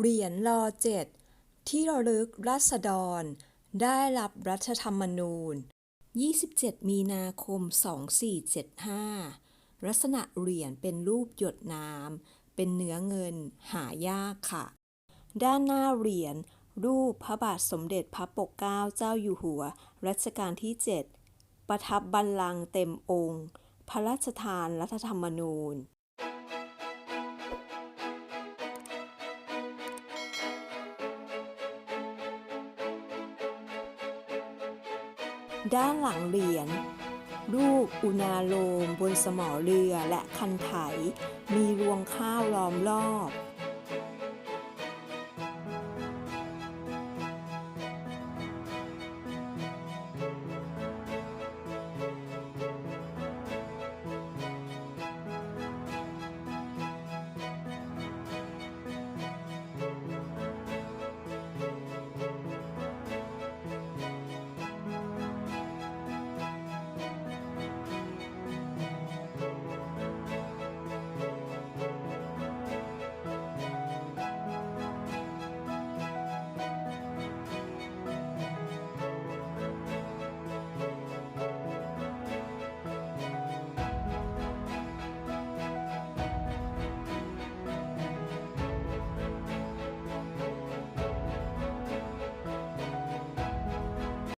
เหรียญรอเจ็ดที่ระลึกรัษฎร ได้รับรัฐธรรมนูญ 27 มีนาคม 2475 ลักษณะเหรียญเป็นรูปหยดน้ำเป็นเนื้อเงินหายากค่ะ ด้านหน้าเหรียญรูปพระบาทสมเด็จพระปกเกล้าเจ้าอยู่หัว รัชกาลที่ 7 ประทับบัลลังก์เต็มองค์ พระราชทานรัฐธรรมนูญ ด้านหลังเหรียญรูปอุณาโลมบนสมอเรือและคันไถ มีรวงข้าวล้อมรอบ